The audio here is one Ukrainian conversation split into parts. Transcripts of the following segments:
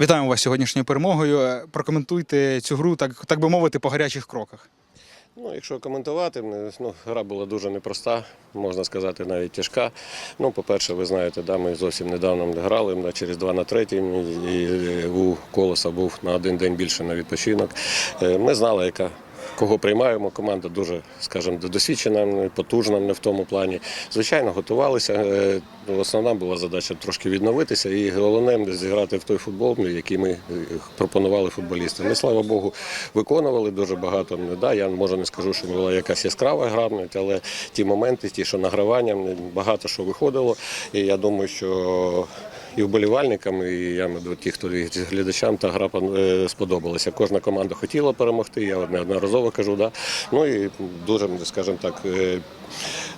Вітаємо вас сьогоднішньою перемогою. Е, Прокоментуйте цю гру, так, так би мовити, по гарячих кроках. Ну, якщо коментувати, ну, гра була дуже непроста, можна сказати, навіть тяжка. Ну, по-перше, ви знаєте, да, ми зовсім недавно грали да, через 2 на 3, і у колоса був на один день більше на відпочинок. Е, Ми знали, яка. Кого приймаємо, команда дуже, скажімо, досвідчена, потужна не в тому плані. Звичайно, готувалися. Е, Основна була задача трошки відновитися і головне зіграти в той футбол, який ми е, пропонували футболістам. Ми, слава Богу, виконували дуже багато. Да, я може не скажу, що була якась яскрава гра, але ті моменти, ті, що награвання, багато що виходило. І я думаю, що і вболівальникам, і я до ті, хто глядачам та гра е, сподобалася. Кожна команда хотіла перемогти, я неодноразово кажу. Да. Ну і дуже, скажімо так, е,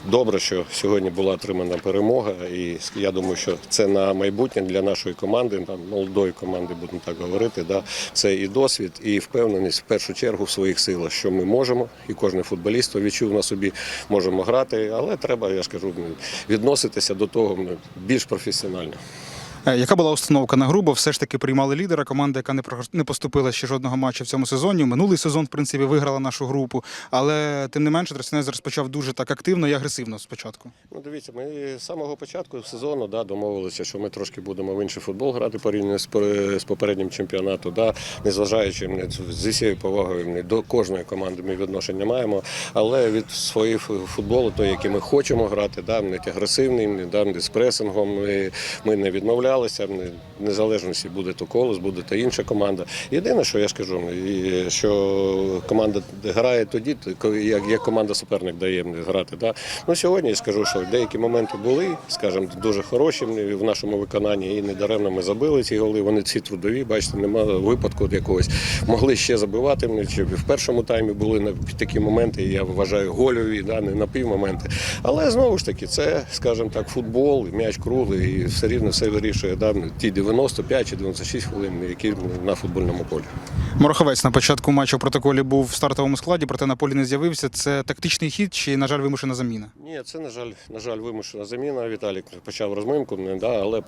добре, що сьогодні була отримана перемога. І я думаю, що це на майбутнє для нашої команди, молодої команди, будемо так говорити. Да. Це і досвід, і впевненість в першу чергу в своїх силах, що ми можемо, і кожен футболіст відчув на собі, можемо грати, але треба, я ж кажу, відноситися до того більш професіонально. Е, Яка була установка на гру? Бо все ж таки приймали лідера, команда, яка не поступила ще жодного матчу в цьому сезоні. Минулий сезон, в принципі, виграла нашу групу, але тим не менше Тростянець розпочав дуже так активно і агресивно спочатку. Ну, дивіться, ми з самого початку сезону да, домовилися, що ми трошки будемо в інший футбол грати порівняно з, попереднім чемпіонатом. Да, незважаючи не, з усією повагою до кожної команди ми відношення маємо, але від своєї футболу, той, який ми хочемо грати, да, агресивний, да, з пресингом, ми, ми не відмовлялися. Не, незалежності буде то колос, буде то інша команда. Єдине, що я скажу, що команда грає тоді, як, команда суперник дає грати. Да. Ну, сьогодні я скажу, що деякі моменти були, скажімо, дуже хороші в нашому виконанні, і недаремно ми забили ці голи. Вони ці трудові, бачите, немає випадку якогось. Могли ще забивати. Чи в першому таймі були такі моменти, я вважаю, гольові, да, не на півмоменти. Але знову ж таки, це, скажімо так, футбол, м'яч круглий, і все рівно все вирішує да, ті 95 чи 96 хвилин, які на футбольному полі. Мороховець на початку матчу в протоколі був в стартовому складі, проте на полі не з'явився. Це тактичний хід чи, на жаль, вимушена заміна? Ні, це, на жаль, на жаль, вимушена заміна. Віталік почав розминку, не, да, але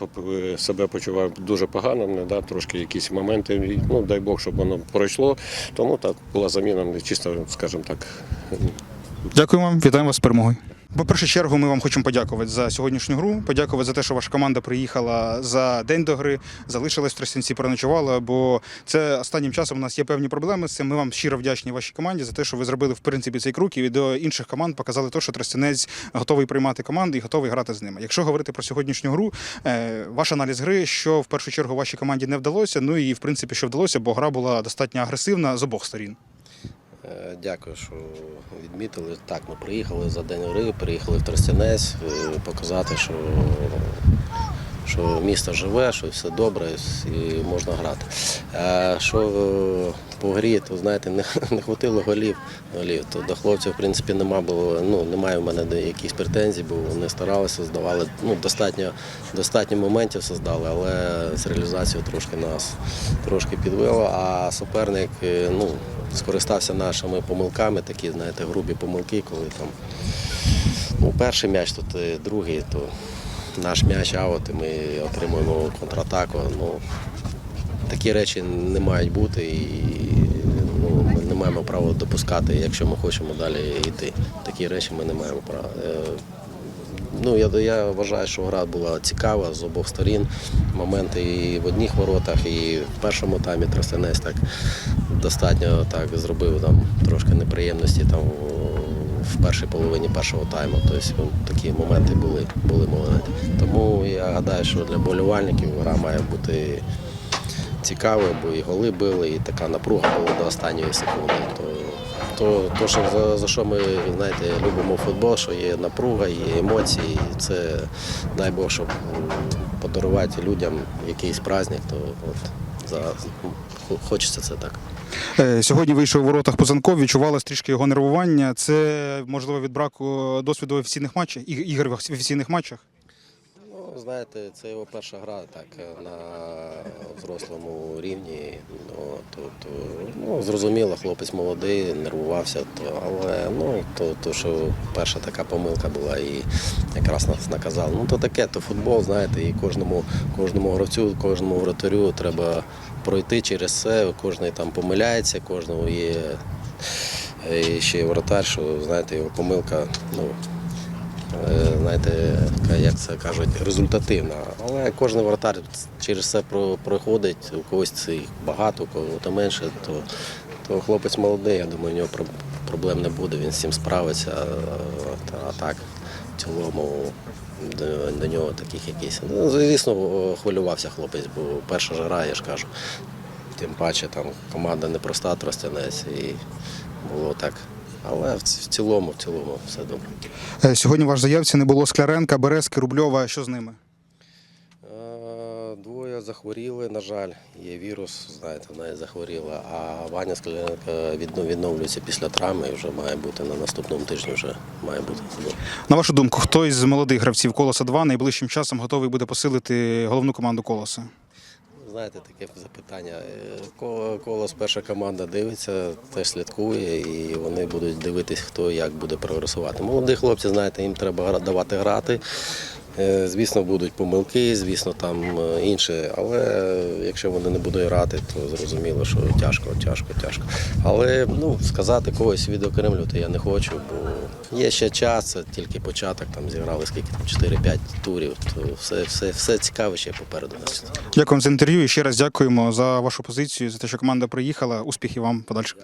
себе почував дуже погано, не, да, трошки якісь моменти. Ну, дай Бог, щоб воно пройшло. Тому так була заміна, чисто, скажімо так, Дякую вам, вітаємо вас з перемогою. По першу чергу, ми вам хочемо подякувати за сьогоднішню гру. Подякувати за те, що ваша команда приїхала за день до гри, залишилась в Тростянці, переночувала. Бо це останнім часом у нас є певні проблеми з цим. Ми вам щиро вдячні вашій команді за те, що ви зробили в принципі цей крок і до інших команд показали те, що Тростянець готовий приймати команди і готовий грати з ними. Якщо говорити про сьогоднішню гру, е, ваш аналіз гри, що в першу чергу вашій команді не вдалося. Ну і в принципі, що вдалося, бо гра була достатньо агресивна з обох сторін. Е, Дякую, що відмітили. Так, ми приїхали за день гри, приїхали в Тростянець, е, показати, що, що місто живе, що все добре і можна грати. А що е, по грі, то знаєте, не, не хватило голів. голів. То до хлопців, в принципі, нема було, ну, немає в мене якихось претензій, бо вони старалися, здавали. Ну, достатньо, достатньо моментів создали, але з реалізацією трошки нас трошки підвело, а суперник, ну, скористався нашими помилками, такі, знаєте, грубі помилки, коли там ну, перший м'яч, тут е, другий, то наш м'яч аут, і ми отримуємо контратаку. Ну, такі речі не мають бути і ну, ми не маємо права допускати, якщо ми хочемо далі йти. Такі речі ми не маємо права. Ну, я, я вважаю, що гра була цікава з обох сторін. Моменти і в одних воротах, і в першому таймі Тростянець так достатньо так зробив там трошки неприємності там в першій половині першого тайму. Тобто такі моменти були, були моменти. Тому я гадаю, що для болівальників гра має бути цікавою, бо і голи били, і така напруга була до останньої секунди. То, то, то що за, за що ми знаєте, любимо футбол, що є напруга, є емоції, і це дай Бог, щоб подарувати людям якийсь праздник, то от за хочеться це так. Е, Сьогодні вийшов у воротах Пузанков, відчувалось трішки його нервування. Це можливо від браку досвіду в офіційних матчах, ігор в офіційних матчах. Ну, знаєте, це його перша гра так на взрослому рівні. Ну, то, ну, зрозуміло, хлопець молодий, нервувався, то, але ну, то, то, що перша така помилка була і якраз нас наказали. Ну то таке, то футбол, знаєте, і кожному, кожному гравцю, кожному вратарю треба пройти через це, кожен там помиляється, кожного є. І ще є воротар, що знаєте, його помилка, ну, Е, знаєте, як це кажуть, результативна. Але кожен воротар через це проходить, у когось це багато, у кого-то менше, то, то хлопець молодий, я думаю, у нього проблем не буде, він з цим справиться. А так, в цілому до, до нього таких якісь. Ну, звісно, хвилювався хлопець, бо перша жара, я ж кажу. Тим паче там команда непроста Тростянець і було так. Але в цілому, в цілому все добре. Е, Сьогодні в вашій заявці не було Скляренка, Березки, Рубльова. Що з ними? Е, Двоє захворіли, на жаль, є вірус, знаєте, вона і захворіла. А Ваня Скляренко відно- відновлюється після травми і вже має бути на наступному тижні. Вже має бути. На вашу думку, хто із молодих гравців Колоса 2 найближчим часом готовий буде посилити головну команду Колоса? Знаєте, таке запитання. Е, Колос перша команда дивиться, теж слідкує, і вони будуть дивитись, хто як буде прогресувати. Молоді хлопці, знаєте, їм треба давати грати. Е, Звісно, будуть помилки, звісно, там е, інше. Але якщо вони не будуть грати, то зрозуміло, що тяжко, тяжко, тяжко. Але ну, сказати когось відокремлювати я не хочу, бо є ще час, це тільки початок, там зіграли скільки там 4-5 турів, то все, все, все цікаве ще попереду нас. Дякую за інтерв'ю і ще раз дякуємо за вашу позицію, за те, що команда приїхала. Успіхів вам подальше.